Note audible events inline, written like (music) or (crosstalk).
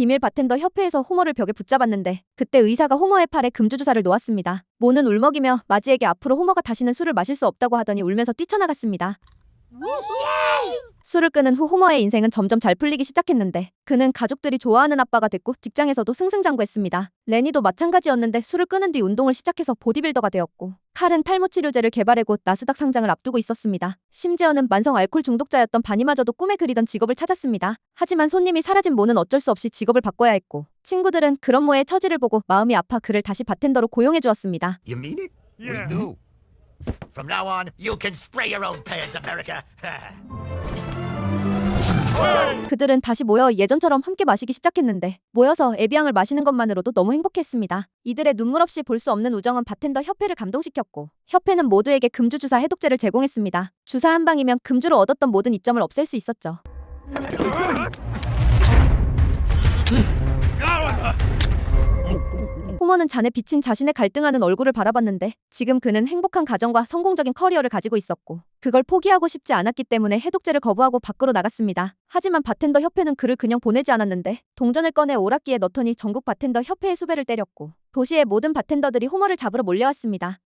비밀 바텐더 협회에서 호머를 벽에 붙잡았는데 그때 의사가 호머의 팔에 금주 주사를 놓았습니다. 모는 울먹이며 마지에게 앞으로 호머가 다시는 술을 마실 수 없다고 하더니 울면서 뛰쳐나갔습니다. 술을 끊은 후 호머의 인생은 점점 잘 풀리기 시작했는데 그는 가족들이 좋아하는 아빠가 됐고 직장에서도 승승장구했습니다. 레니도 마찬가지였는데 술을 끊은 뒤 운동을 시작해서 보디빌더가 되었고 칼은 탈모 치료제를 개발하고 나스닥 상장을 앞두고 있었습니다. 심지어는 만성 알코올 중독자였던 바니마저도 꿈에 그리던 직업을 찾았습니다. 하지만 손님이 사라진 모는 어쩔 수 없이 직업을 바꿔야 했고 친구들은 그런 모의 처지를 보고 마음이 아파 그를 다시 바텐더로 고용해 주었습니다. You mean it? Yeah. We do. From now on, you can spray your own pants, America. (laughs) 그들은 다시 모여 예전처럼 함께 마시기 시작했는데 모여서 에비앙을 마시는 것만으로도 너무 행복했습니다. 이들의 눈물 없이 볼 수 없는 우정은 바텐더 협회를 감동시켰고 협회는 모두에게 금주 주사 해독제를 제공했습니다. 주사 한 방이면 금주로 얻었던 모든 이점을 없앨 수 있었죠. 호머는 잔에 비친 자신의 갈등하는 얼굴을 바라봤는데 지금 그는 행복한 가정과 성공적인 커리어를 가지고 있었고 그걸 포기하고 싶지 않았기 때문에 해독제를 거부하고 밖으로 나갔습니다. 하지만 바텐더 협회는 그를 그냥 보내지 않았는데 동전을 꺼내 오락기에 넣더니 전국 바텐더 협회의 수배를 때렸고 도시의 모든 바텐더들이 호머를 잡으러 몰려왔습니다.